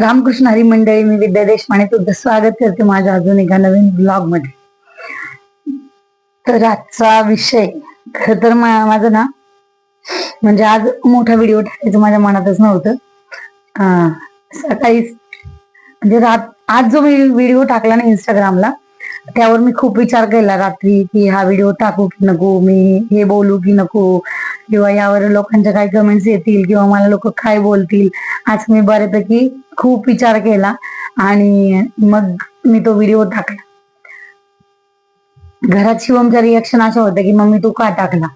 रामकृष्ण हरी मंडळी मी विद्या देशपांडे. तुझं स्वागत करते माझ्या अजून एका नवीन ब्लॉगमध्ये. तर आजचा विषय खर तर माझं ना म्हणजे आज मोठा व्हिडिओ टाकायचं माझ्या मनातच नव्हतं. अं, सकाळी म्हणजे रात आज जो मी व्हिडिओ टाकला ना इंस्टाग्रामला त्यावर मी खूप विचार केला रात्री की हा व्हिडिओ टाकू की नको मी हे बोलू की नको. किंवा यावर लोकांच्या काय कमेंट्स येतील किंवा मला लोक काय बोलतील आज मी बऱ्यापैकी खूप विचार केला आणि मग मी तो व्हिडिओ टाकला. घरात शिवमच्या रिएक्शन असं होतं की मम्मी तू का टाकला?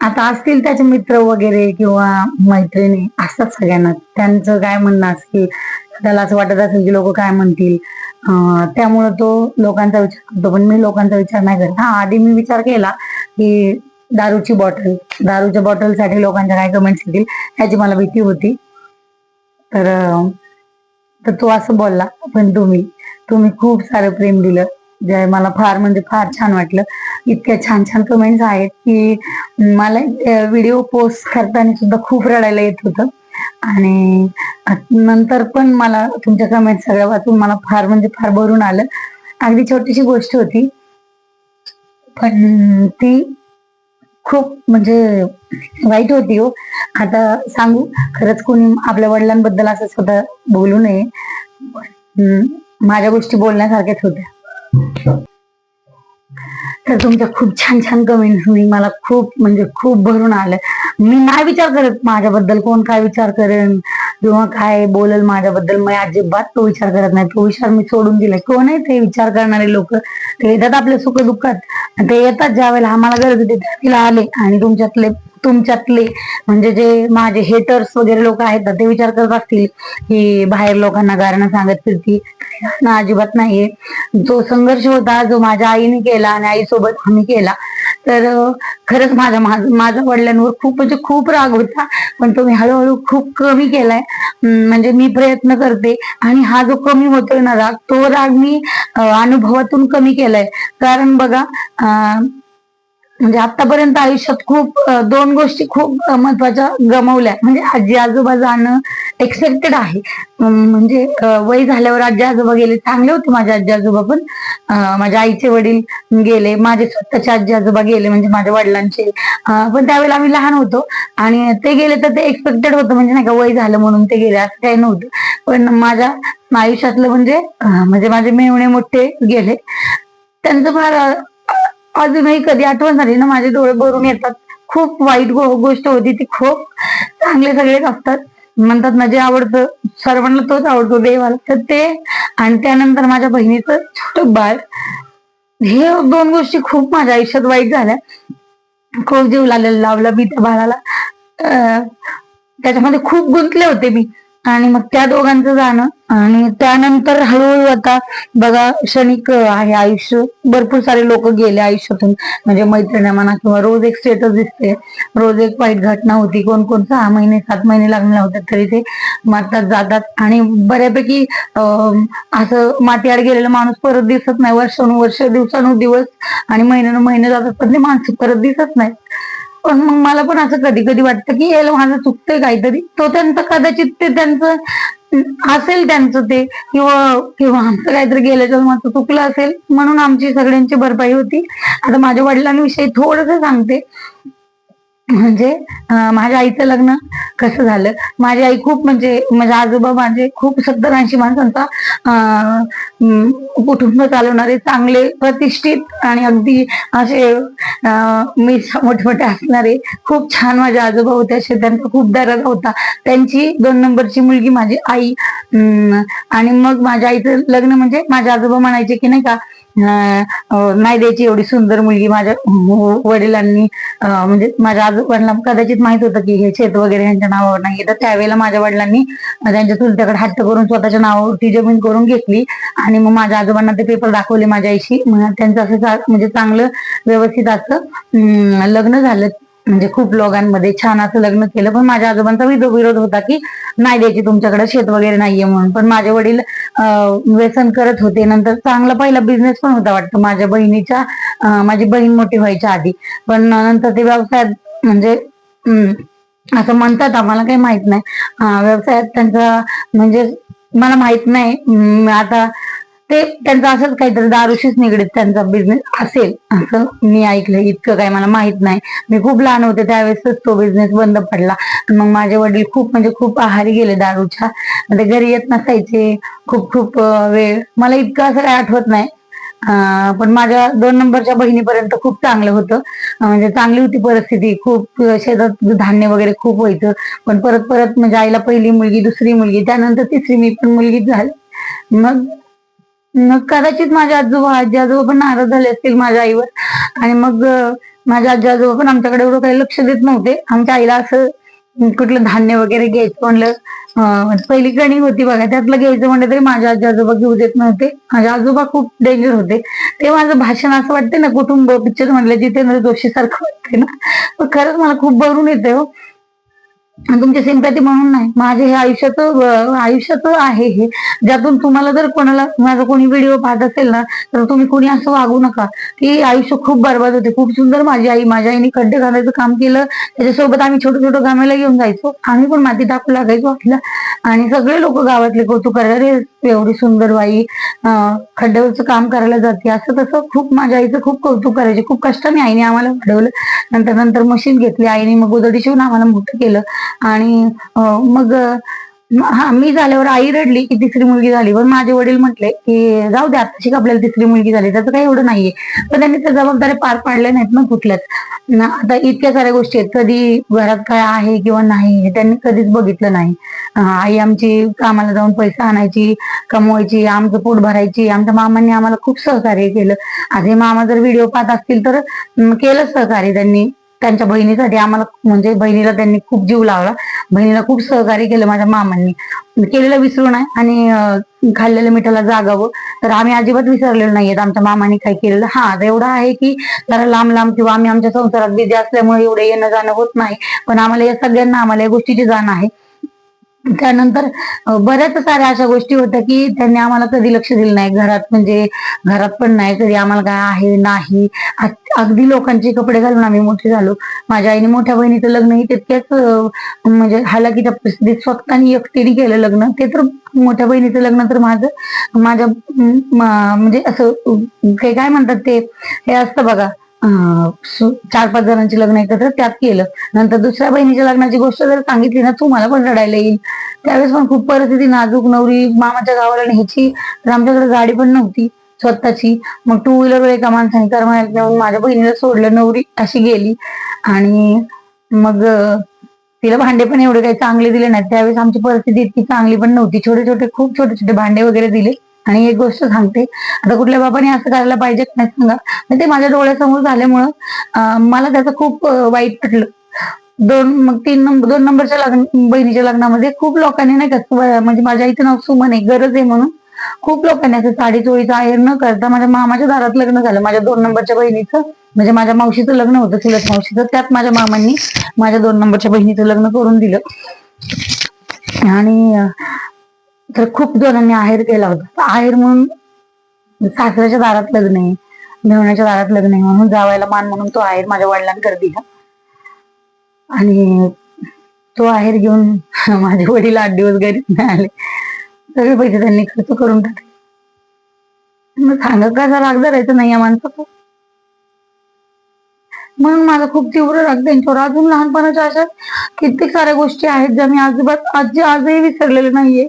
आता असतील त्याचे मित्र वगैरे किंवा मैत्रिणी असतात सगळ्यांना. त्यांचं काय म्हणणं असेल त्याला असं वाटत असेल की लोक काय म्हणतील? त्यामुळं तो लोकांचा विचार करतो. पण मी लोकांचा विचार नाही करत. हा आधी मी विचार केला की दारूची बॉटल दारूच्या बॉटलसाठी लोकांच्या काय कमेंट्स येतील ह्याची मला भीती होती. तर तर तो असं बोलला पण तुम्ही तुम्ही खूप सारं प्रेम दिलं. जे मला फार म्हणजे फार छान वाटलं. इतक्या छान छान कमेंट्स आहेत की मला व्हिडिओ पोस्ट करताना सुद्धा खूप रडायला येत होतं. आणि नंतर पण मला तुमच्या कमेंट सगळ्या वाचून मला फार म्हणजे फार भरून आलं. अगदी छोटीशी गोष्ट होती. पण ती खूप म्हणजे वाईट होती हो. आता सांगू खरंच कोणी आपल्या वडिलांबद्दल असं स्वतः बोलू नये. माझ्या गोष्टी बोलण्यासारख्याच होत्या. तर तुमच्या खूप छान छान कमेंट्सनी मला खूप म्हणजे खूप भरून आलं. मी नाही विचार करत माझ्याबद्दल कोण काय विचार करेन. किंवा काय बोलल माझ्याबद्दल मी अजिबात तो विचार करत नाही. तो विचार मी सोडून दिलाय किंवा नाही ते विचार करणारे लोक ते येतात आपल्या सुख दुःखात ते येतात ज्या वेळेला आम्हाला गरज होती त्यावेळेला आले आणि तुमच्यातले तुमच्यातले म्हणजे जे माझे हेटर्स वगैरे लोक आहेत ते विचार करत असतील की बाहेर लोकांना गारणं सांगत फिरती ना अजिबात नाहीये. जो संघर्ष होता जो माझ्या आईने केला आणि आईसोबत आम्ही केला तर खरंच माझ्या माझ्या वडिलांवर खूप म्हणजे खूप राग होता. पण तो मी हळूहळू खूप कमी केलाय. म्हणजे मी प्रयत्न करते. आणि हा जो कमी होतोय ना राग तो राग मी अनुभवातून कमी केलाय. कारण बघा अं, म्हणजे आतापर्यंत आयुष्यात खूप दोन गोष्टी खूप महत्त्वाच्या गमावल्या. म्हणजे आजी आजोबा जाणं एक्सेप्टेड आहे. म्हणजे वय झाल्यावर आजी आजोबा गेले. चांगले होते माझे आजी आजोबा पण. माझ्या आईचे वडील गेले. माझे स्वतःचे आजी आजोबा गेले म्हणजे माझ्या वडिलांचे. पण त्यावेळेला आम्ही लहान होतो. आणि ते गेले तर ते एक्सपेक्टेड होतं. म्हणजे नाही का वय झालं म्हणून ते गेले. असं काही नव्हतं. पण माझ्या आयुष्यातलं म्हणजे म्हणजे माझे मेवणे मोठे गेले. त्यांचं फार अजूनही कधी आठवण झाली ना माझे डोळे भरून येतात. खूप वाईट गो- गोष्ट होती ती खूप चांगले सगळेच असतात. म्हणतात ना जे आवडतं सर्वांना तोच आवडतो देवाला. तर ते आणि त्यानंतर माझ्या बहिणीचं छोट बाळ. हे दोन गोष्टी खूप माझ्या आयुष्यात वाईट झाल्या. खूप जीव लावला लावला मी त्या बाळाला. त्याच्यामध्ये खूप गुंतले होते मी. आणि मग त्या दोघांचं जाणं. आणि त्यानंतर हळूहळू आता बघा क्षणिक आहे आयुष्य. भरपूर सारे लोक गेले आयुष्यातून. म्हणजे मैत्रिण्या म्हणा किंवा रोज एक स्टेटस दिसते. रोज एक वाईट घटना होती. कोण कोण सहा महिने सात महिने लागणार होते तरी ते मारतात जातात. आणि बऱ्यापैकी असं मातीआड गेलेला माणूस परत दिसत नाही. वर्षानुवर्ष दिवसानुदिवस आणि महिन्यानं महिने जातात. पण ते माणसं परत दिसत नाही पण मग मला पण असं कधी कधी वाटतं की याला माझं चुकतंय काहीतरी. तो त्यांचं कदाचित ते त्यांचं असेल त्यांचं ते. किंवा किंवा आमचं काहीतरी गेल्याच्या माझं चुकलं असेल. म्हणून आमची सगळ्यांची भरपाई होती. आता माझ्या वडिलांविषयी थोडस सांगते. म्हणजे माझ्या आईचं लग्न कसं झालं? माझी आई खूप म्हणजे माझे आजोबा माझे खूप सत्तर ऐंशी माणसांचा कुटुंब चालवणारे चांगले प्रतिष्ठित आणि अगदी असे मी मोठमोठे असणारे खूप छान माझे आजोबा होते असे त्यांचा खूप दराजा होता. त्यांची दोन नंबरची मुलगी माझी आई आणि मग माझ्या आईचं लग्न म्हणजे माझे आजोबा म्हणायचे की नाही का नाही द्यायची एवढी सुंदर मुलगी माझ्या वडिलांनी म्हणजे माझ्या आजोबांना कदाचित माहीत होतं की हे शेत वगैरे यांच्या नावावर नाही तर त्यावेळेला माझ्या वडिलांनी त्यांच्या चुलत्याकडे हट्ट करून स्वतःच्या नावावरती जमीन करून घेतली आणि मग माझ्या आजोबांना ते पेपर दाखवले माझ्या आईशी. त्यांचं असं म्हणजे चांगलं व्यवस्थित असं लग्न झालं. म्हणजे खूप लोकांमध्ये छान असं लग्न केलं. पण माझ्या आजोबांचा विरोध होता की नाही द्यायची तुमच्याकडे शेत वगैरे नाहीये म्हणून. पण माझे वडील व्यसन करत होते. नंतर चांगला पहिला बिझनेस पण होता वाटतं माझ्या बहिणीच्या माझी बहीण मोठी व्हायच्या आधी. पण नंतर ते व्यवसायात म्हणजे असं म्हणतात आम्हाला काही माहीत नाही. व्यवसायात त्यांचा म्हणजे मला माहीत नाही. आता ते त्यांचं असंच काहीतरी दारूशीच निगडीत त्यांचा बिझनेस असेल असं मी ऐकलं इतकं काय मला माहीत नाही. मी खूप लहान होते त्यावेळेसच तो बिझनेस बंद पडला. मग माझे वडील खूप म्हणजे खूप आहारी गेले दारूच्या. ते घरी येत नसायचे. खूप खूप वेळ. मला इतकं असं काय आठवत नाही. पण माझ्या दोन नंबरच्या बहिणीपर्यंत खूप चांगलं होतं. म्हणजे चांगली होती परिस्थिती. खूप शेतात धान्य वगैरे खूप व्हायचं. पण परत परत म्हणजे आईला पहिली मुलगी दुसरी मुलगी त्यानंतर तिसरी मी पण मुलगीच झाली. मग कदाचित माझ्या आजोबा आजी आजोबा पण नाराज झाले असतील माझ्या आईवर. आणि मग माझ्या माझे आजी आजोबा पण आमच्याकडे एवढं काही लक्ष देत नव्हते. आमच्या आईला असं कुठलं धान्य वगैरे घ्यायचं म्हणलं म्हणजे पहिली गणी होती बघा त्यातलं घ्यायचं म्हणलं तरी माझे आजी आजोबा घेऊ देत नव्हते. माझे आजोबा खूप डेंजर होते. ते माझं भाषण असं वाटते ना कुटुंब पिक्चर म्हणलं जितेंद्र जोशी सारखं वाटते ना खरंच मला खूप भरून येते हो. तुमची सिंपॅथी म्हणून नाही माझे हे आयुष्याचं अं, आयुष्याचं आहे हे. ज्यातून तुम्हाला जर कोणाला माझा कोणी व्हिडिओ पाहत असेल ना तर तुम्ही कोणी असं वागू नका. की आयुष्य खूप बरबाद होते. खूप सुंदर माझी आई माझ्या आईने खड्डे घालायचं काम केलं. त्याच्यासोबत आम्ही छोटं छोटं गामेला घेऊन जायचो. आम्ही पण माती टाकू लागायचो आपल्या आणि सगळे लोक गावातले कौतुक करणारे एवढी सुंदर बाई खड्ड्यावरचं काम करायला जाते. असं तसं खूप माझ्या आईचं खूप कौतुक करायचे. खूप कष्टाने आईने आम्हाला वाढवलं नंतर नंतर मशीन घेतली. आईने मग गोदडी शिवून आम्हाला मोठं केलं. आणि मग हा मी झाल्यावर आई रडली की तिसरी मुलगी झाली. पण माझे वडील म्हटले की जाऊ दे आता का आपल्याला तिसरी मुलगी झाली. त्याचं काही एवढं नाहीये. पण त्यांनी त्या जबाबदाऱ्या पार पाडल्या नाहीत ना कुठल्याच. आता इतक्या साऱ्या गोष्टी आहेत. कधी घरात काय आहे किंवा नाही हे त्यांनी कधीच बघितलं नाही. आई आमची कामाला जाऊन पैसा आणायची कमवायची आमचं पोट भरायची. आमच्या मामांनी आम्हाला खूप सहकार्य केलं. आधी मामा जर व्हिडिओ पाहत असतील तर केलं सहकार्य त्यांनी. त्यांच्या बहिणीसाठी आम्हाला म्हणजे बहिणीला त्यांनी खूप जीव लावला. बहिणीला खूप सहकार्य केलं माझ्या मामांनी. केलेलं विसरू नये आणि खाल्लेलं मिठाला जागावं. तर आम्ही अजिबात विसरलेलो नाहीयेत. आमच्या मामाने काय केलेलं. हा आता एवढं आहे की जरा लांब लांब किंवा आम्ही आमच्या संसारात बिझी असल्यामुळे एवढं येणं जाणं होत नाही. पण आम्हाला या सगळ्यांना आम्हाला या गोष्टीची जाण आहे. त्यानंतर बऱ्याच साऱ्या अशा गोष्टी होत्या की त्यांनी आम्हाला कधी लक्ष दिलं नाही. घरात म्हणजे घरात पण नाही कधी आम्हाला काय आहे नाही. अगदी लोकांचे कपडे घालून आम्ही मोठे झालो. माझ्या आईने मोठ्या बहिणीचं लग्नही तितक्याच म्हणजे हालाकीच्या परिस्थितीत स्वतःनी एकटीने केलं लग्न. ते तर मोठ्या बहिणीचं लग्न तर माझं माझ्या म्हणजे असं काय म्हणतात ते? हे असतं बघा चार पाच जणांची लग्न एकत्र त्यात केलं. नंतर दुसऱ्या बहिणीच्या लग्नाची गोष्ट जर सांगितली ना तू मला पण रडायला येईल. त्यावेळेस पण खूप परिस्थिती नाजूक नवरी मामाच्या गावाला न्यायची तर आमच्याकडे गाडी पण नव्हती स्वतःची. मग टू व्हीलर एका माणसाने तर माझ्या बहिणीला सोडलं नवरी अशी गेली. आणि मग तिला भांडे पण एवढे काही चांगले दिले नाही त्यावेळेस आमची परिस्थिती इतकी चांगली पण नव्हती. छोटे छोटे खूप छोटे छोटे भांडे वगैरे दिले. आणि एक गोष्ट सांगते. आता कुठल्या बाबाने असं करायला पाहिजे नाही सांगा ते माझ्या डोळ्यासमोर झाल्यामुळं मला त्याचं खूप वाईट वाटलं. दोन मग तीन नंबर दोन नंबरच्या लग्न बहिणीच्या लग्नामध्ये खूप लोकांनी नाही का म्हणजे माझ्या इथे नाव सुमन आहे गरज आहे म्हणून. खूप लोकांनी असं साडी चोळीचा आयर न करता माझ्या मामाच्या दारात लग्न झालं. माझ्या दोन नंबरच्या बहिणीचं म्हणजे माझ्या मावशीचं लग्न होतं चुलत मावशीचं. त्यात माझ्या मामांनी माझ्या दोन नंबरच्या बहिणीचं लग्न करून दिलं. आणि तर खूप जणांनी आहेर केला होता. आहेर म्हणून सासऱ्याच्या दारात लग्न आहे मेहण्याच्या दारात लग्न आहे म्हणून जावायला मान म्हणून तो आहेर माझ्या वडिलांकडे दिला. आणि तो आहेर घेऊन माझे वडील आठ दिवस घरी नाही आले सगळे पैसे त्यांनी खर्च करून टाकले. मग सांगत कसा राग धरायचं नाही या माणसाचा? म्हणून माझा खूप तीव्र राग त्यांच्यावर. अजून लहानपणाच्या अशा कित्येक साऱ्या गोष्टी आहेत ज्या मी आजोबा आजी आजही विसरलेले नाहीये.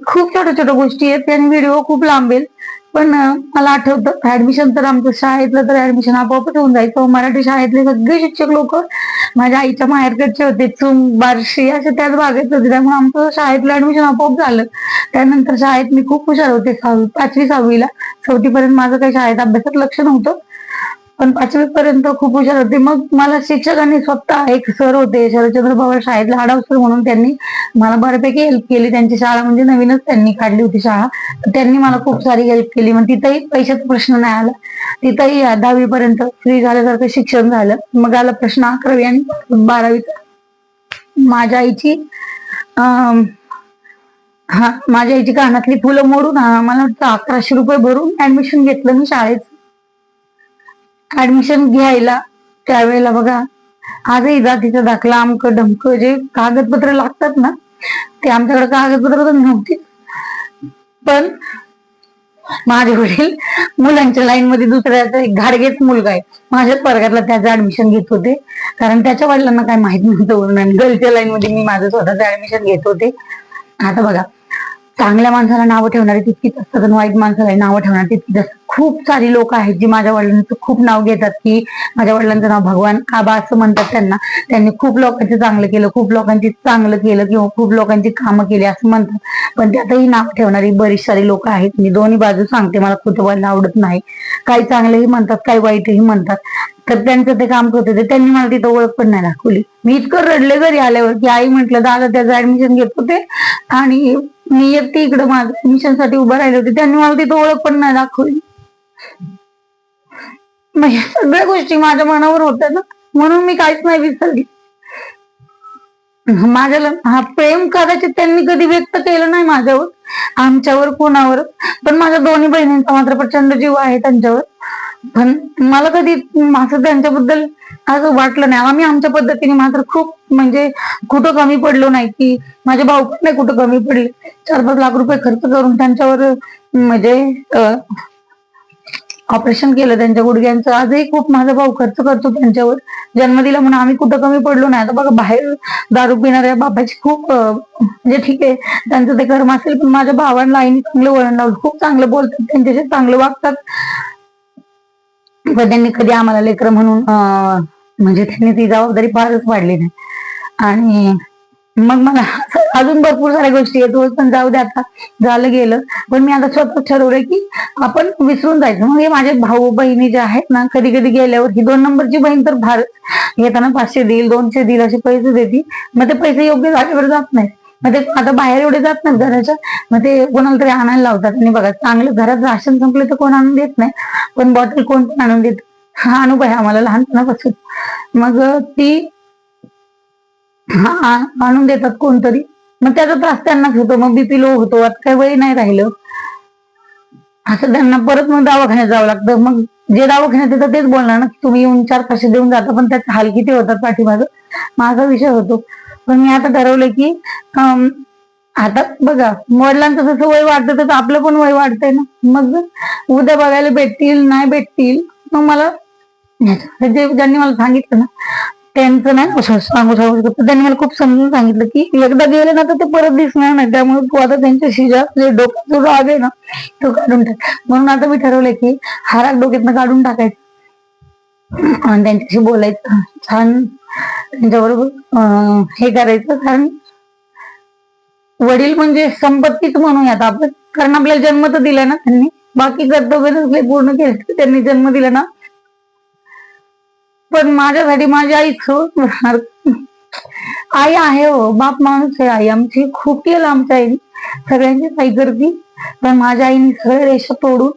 खूप छोट्या छोट्या गोष्टी आहेत त्याने व्हिडिओ खूप लांबेल. पण मला आठवतं ऍडमिशन तर आमचं शाळेतलं तर ऍडमिशन आपोआपच होऊन जायचं मराठी शाळेतले सगळे शिक्षक लोक माझ्या आईच्या माहेरकडचे होते चुंग बारशी असे त्याच भागात होते. त्यामुळे आमचं शाळेतलं ऍडमिशन आपोआप झालं. त्यानंतर शाळेत मी खूप हुशार होते सहावी पाचवी सहावीला. चौथीपर्यंत माझं काही शाळेत अभ्यासात लक्ष नव्हतं. पण पाचवी पर्यंत खूप हुशार होते. मग मला शिक्षकांनी स्वतः एक सर होते शरदचंद्र पवार शाळेतला आडाव सर म्हणून त्यांनी मला बऱ्यापैकी हेल्प केली. त्यांची शाळा म्हणजे नवीनच त्यांनी काढली होती शाळा. त्यांनी मला खूप सारी हेल्प केली. मग तिथंही पैशाचा प्रश्न नाही आला. तिथंही दहावी पर्यंत फ्री झाल्यासारखं शिक्षण झालं. मग आला प्रश्न अकरावी आणि बारावीचा. माझ्या आईची अं, हा माझ्या आईची कानातली फुलं मोडून मला वाटतं अकराशे रुपये भरून ऍडमिशन घेतलं मी शाळेत. ऍडमिशन घ्यायला त्यावेळेला बघा आजही जातीचा दाखला अमक ढमकं जे कागदपत्र लागतात ना ते आमच्याकडे कागदपत्र तर नव्हती. पण माझे वडील मुलांच्या लाईन मध्ये दुसऱ्याचा एक घाडगेच मुलगा आहे. माझ्याच वर्गातला त्याचं ऍडमिशन घेत होते. कारण त्याच्या वडिलांना काय माहीत नव्हतं म्हणून गर्लच्या लाईन मध्ये मी माझं स्वतःच ऍडमिशन घेत होते. आता बघा चांगल्या माणसाला नावं ठेवणारे तितकीच असतात आणि वाईट माणसाला नावं ठेवणार तितकीच असतात. खूप सारी लोक आहेत जी माझ्या वडिलांचं खूप नाव घेतात की माझ्या वडिलांचं नाव भगवान आबा असं म्हणतात त्यांना. त्यांनी खूप लोकांचं चांगलं केलं खूप लोकांची चांगलं केलं किंवा खूप लोकांची कामं केली असं म्हणतात. पण त्यातही नाव ठेवणारी बरीच सारी लोक आहेत. मी दोन्ही बाजू सांगते मला कुठं बोलायला आवडत नाही. काही चांगलंही म्हणतात काही वाईटही म्हणतात. तर त्यांचं ते काम करत होते त्यांनी मला तिथं ओळख पण नाही दाखवली. मी इतकं रडले घरी आल्यावर की आई म्हटलं दादा त्याचं ऍडमिशन घेत होते आणि मी एकटी इकडं माझं ऍडमिशनसाठी उभं राहिले होते त्यांनी मला तिथं ओळख पण नाही दाखवली. म्हणजे सगळ्या गोष्टी माझ्या मनावर होत्या ना म्हणून मी काहीच नाही विसरली. माझ्याला हा प्रेम कदाचित त्यांनी कधी व्यक्त केलं नाही माझ्यावर आमच्यावर कोणावर पण माझ्या दोन्ही बहिणींचा मात्र प्रचंड जीव आहे त्यांच्यावर. पण मला कधी असं त्यांच्याबद्दल असं वाटलं नाही. आम्ही आमच्या पद्धतीने मात्र खूप म्हणजे कुठं कमी पडलो नाही की माझे भाऊ पण नाही कुठं कमी पडले. चार पाच लाख रुपये खर्च करून त्यांच्यावर म्हणजे ऑपरेशन केलं त्यांच्या गुडघ्यांचं. आजही खूप माझा भाऊ खर्च करतो त्यांच्यावर. जन्म दिला म्हणून आम्ही कुठं कमी पडलो नाही. आता बघा बाहेर दारू पिणाऱ्या बाबाची खूप म्हणजे ठीक आहे. त्यांचं ते कर्म असेल पण माझ्या भावांना आईने चांगलं वळण लावलं. खूप चांगलं बोलतात. त्यांच्याशी चांगलं वागतात. पण त्यांनी कधी आम्हाला लेकरं म्हणून म्हणजे त्यांनी ती जबाबदारी फारच वाढली नाही. आणि मग मला अजून भरपूर साऱ्या गोष्टी आहेत. रोज पण जाऊ दे आता. झालं गेलं. पण मी आता स्वतः ठरवलंय की आपण विसरून जायचं. मग हे माझे भाऊ बहिणी जे आहेत ना कधी कधी गेल्यावर ही दोन नंबरची बहीण तर भार येताना पाचशे देईल दोनशे देईल असे पैसे देतील मग ते पैसे योग्य जागेवर जात नाहीत. मग ते आता बाहेर एवढे जात नाहीत घराच्या. मग ते कोणाला तरी आणायला लावतात. आणि बघा चांगलं घरात राशन संपलं तर कोण आणून देत नाही. पण बॉटल कोण पण आणून देत? हा अनुभव आहे आम्हाला लहानपणापासून. मग ती हा आणून देतात कोणतरी. मग त्याचा त्रास त्यांनाच होतो. मग बीपी लो होतो. आता काही वय नाही राहिलं. असं त्यांना परत मग दवाखान्यात जावं लागतं. मग जे दवाखान्यात येतं तेच बोलणार ना तुम्ही येऊन चार पैसे देऊन जाता पण त्यात हाल किती होतात पाठीमागं? माझा विषय होतो. पण मी आता ठरवलं की आता बघा वडिलांचं जसं वय वाढतं तसं आपलं पण वय वाढतंय ना. मग उद्या बघायला भेटतील नाही भेटतील मग मला जे ज्यांनी मला सांगितलं ना त्यांचं नाही असं सांगू सांगू शकत त्यांनी मला खूप समजून सांगितलं की एकदा गेले ना तर ते परत दिसणार नाही. त्यामुळे तू आता त्यांच्याशी जा जे जो राग आहे ना तो काढून टाक. म्हणून आता मी ठरवलंय की हा राग डोक्यातनं काढून टाकायचा. आणि त्यांच्याशी बोलायचं. छान. त्यांच्याबरोबर हे करायचं. कारण वडील म्हणजे संपत्तीच म्हणूयात आपण. कारण आपल्याला जन्म तर दिला ना त्यांनी. बाकी कर्तव्य पूर्ण केले त्यांनी जन्म दिला ना. पण माझ्यासाठी माझी आई खूप आई आहे हो बाप माणूस आहे आई. आमची खूप केलं आमच्या आईने सगळ्यांची आई करती पण माझ्या आईने सगळ्या रेषा तोडून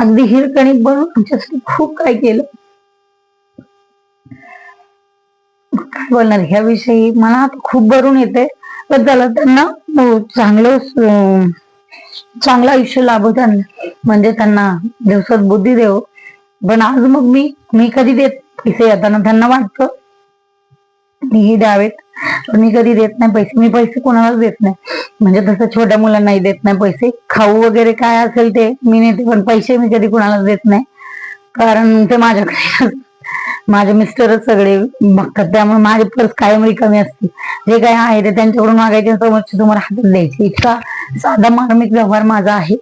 अगदी हिरकणिक बनून आमच्यासाठी खूप काय केलं. काय बोलणार ह्या विषयी मला आता खूप भरून येते पण त्याला त्यांना चांगलं अं, चांगलं आयुष्य लाभो त्यांना. म्हणजे त्यांना दिवसात बुद्धी देव पण आज मग मी मी कधी देत पैसे येताना त्यांना वाटतं. मीही द्यावेत. पण मी कधी देत नाही पैसे. मी पैसे कोणालाच देत नाही. म्हणजे तसं छोट्या मुलांनाही देत नाही पैसे. खाऊ वगैरे काय असेल ते मी नेते पण पैसे मी कधी कोणालाच देत नाही. कारण ते माझ्याकडे माझे मिस्टरच सगळे बघतात त्यामुळे माझे पर्स कायम रिकामी असते. जे काय आहे ते त्यांच्याकडून मागायचे समोरचे तुम्हाला हातात द्यायचे. इतका साधा मार्मिक व्यवहार माझा आहे.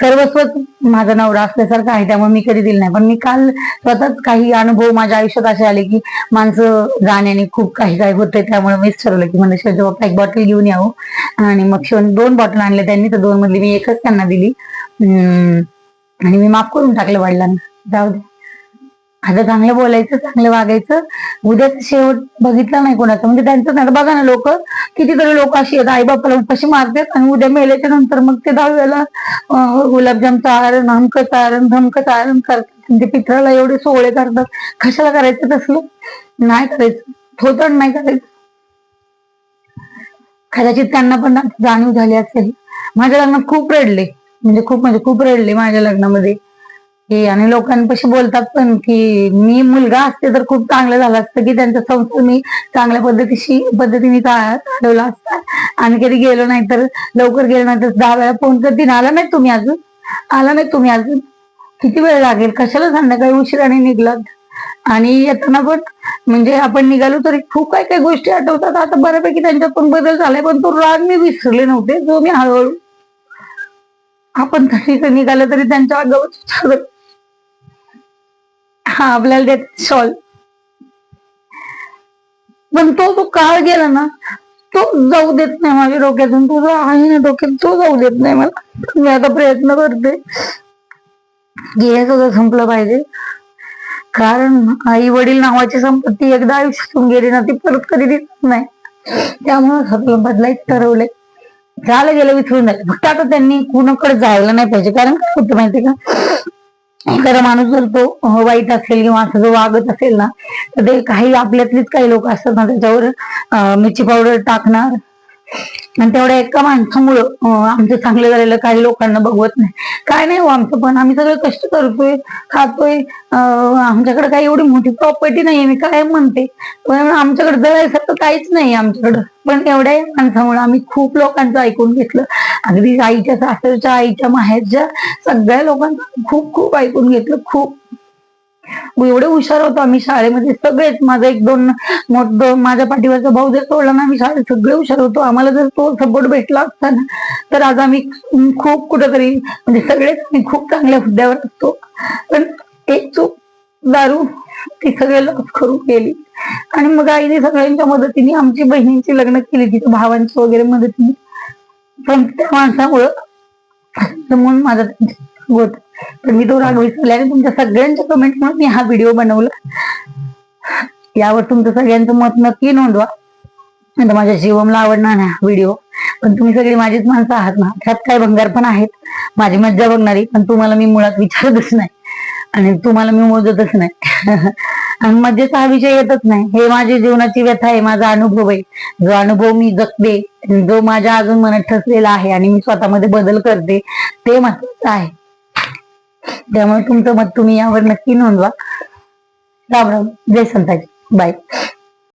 सर्वस्वच माझा नवरा असल्यासारखा आहे त्यामुळे मी कधी दिलं नाही. पण मी काल स्वतःच काही अनुभव माझ्या आयुष्यात असे आले की माणसं जाण्याने खूप काही काही होते त्यामुळे मीच ठरवलं की म्हणजे शेवटी एक बॉटल घेऊन यावं हो. आणि मग शेवटी दोन बॉटल आणले त्यांनी तर दोन मधली मी एकच त्यांना दिली. हम्म, आणि मी माफ करून टाकलं वडिलांना. जाऊ दे. आता चांगलं बोलायचं चांगलं वागायचं. उद्याच शेवट बघितला नाही कोणाचं. म्हणजे त्यांचं नाही बघा ना लोक कितीतरी लोक अशी आहेत. आई बापाला कशी मारतात आणि उद्या मेल्याच्या नंतर मग ते दहाव्याला गुलाबजामचं आरण हमकच आरण धमकच आरण करतात. आणि ते पितळाला एवढे सोहळे करतात. कशाला करायचं तसलं? नाही करायचं. थोतण नाही करायचं. कदाचित त्यांना पण जाणीव झाली असेल. माझ्या लग्नात खूप रडले. म्हणजे खूप म्हणजे खूप रडले माझ्या लग्नामध्ये. की आणि लोकांपाशी बोलतात पण की मी मुलगा असते तर खूप चांगलं झालं असतं की त्यांचा संसार मी चांगल्या पद्धतीशी पद्धतीने चालवला असता. आणि कधी गेलो नाही तर लवकर गेलो नाही तर दहा वेळा फोन करतील आला नाही तुम्ही अजून? आला नाही तुम्ही अजून? किती वेळ लागेल? कशाला संध्याकाळी उशिराने निघलात? आणि येताना पण म्हणजे आपण निघालो तरी खूप काही काही गोष्टी आठवतात. आता बऱ्यापैकी त्यांच्यात पण बदल झालाय पण तो राग मी विसरले नव्हते जो मी हळूहळू आपण तरी निघालं तरी त्यांच्या आगावर हा आपल्याला देत शॉल. पण तो तो काळ गेला ना तो जाऊ देत नाही माझ्या डोक्यातून. तो जो आहे ना डोक्यात तो जाऊ देत नाही मला. मी आता प्रयत्न करते. की हे सगळं संपलं पाहिजे. कारण आई वडील नावाची संपत्ती एकदा आयुष्यातून गेली ना ती परत कधी दिसत नाही. त्यामुळे सगळं बदलायचं ठरवलंय. झालं गेलं विसरून झालं फक्त आता त्यांनी कुणाकडे जायला नाही पाहिजे. कारण काय होतं माहितीये का? एखादा माणूस जर तो वाईट असेल किंवा असं जो वागत असेल ना तर ते काही आपल्यातलीच काही लोक असतात ना त्याच्यावर मिरची पावडर टाकणार. आणि तेवढ्या एका माणसामुळं आमचं चांगलं झालेलं काही लोकांना बघवत नाही. काय नाही हो आमचं पण आम्ही सगळं कष्ट करतोय खातोय आमच्याकडे काही एवढी मोठी प्रॉपर्टी नाहीये मी काय म्हणते. पण आमच्याकडे जळायसारखं काहीच नाही आमच्याकडं. पण एवढ्या माणसामुळे आम्ही खूप लोकांचं ऐकून घेतलं. अगदी आईच्या सासरच्या आईच्या माहेरच्या सगळ्या लोकांचं खूप खूप ऐकून घेतलं. खूप एवढे हुशार होतो आम्ही शाळेमध्ये. सगळेच माझा एक दोन मोठ दोन माझ्या पाठीवरचा भाऊ जर सोडला ना आम्ही शाळेत सगळे हुशार होतो. आम्हाला जर तो सपोर्ट भेटला असता ना तर आज आम्ही खूप कुठंतरी म्हणजे सगळेच आम्ही खूप चांगल्या हुद्द्यावर असतो. पण एक चूक दारू ती सगळे लॉस करून गेली. आणि मग आईने सगळ्यांच्या मदतीने आमची बहिणींची लग्न केली तिच्या भावांची वगैरे मदतीने. पण त्या माणसामुळं म्हणून माझा होत. तर मी तो राग विसरले आणि तुमच्या सगळ्यांच्या कमेंट म्हणून मी हा व्हिडिओ बनवला. यावर तुमचं सगळ्यांचं मत नक्की नोंदवा. आता माझ्या शिवमला आवडणार नाही व्हिडिओ पण तुम्ही सगळी माझीच माणसं आहात ना. त्यात काय भंगार पण आहेत. माझी मज्जा बघणारी. पण तुम्हाला मी मुळात विचारतच नाही. आणि तुम्हाला मी मोजतच नाही. आणि मजेचा हा विषय येतच नाही. हे माझी जीवनाची व्यथा आहे. माझा अनुभव आहे. जो अनुभव मी जगते जो माझ्या अजून मनात ठसलेला आहे आणि मी स्वतःमध्ये बदल करते ते महत्वाचं आहे. त्यामुळे तुमचं मत तुम्ही यावर नक्की नोंदवा. राम राम. जय संताजी. बाय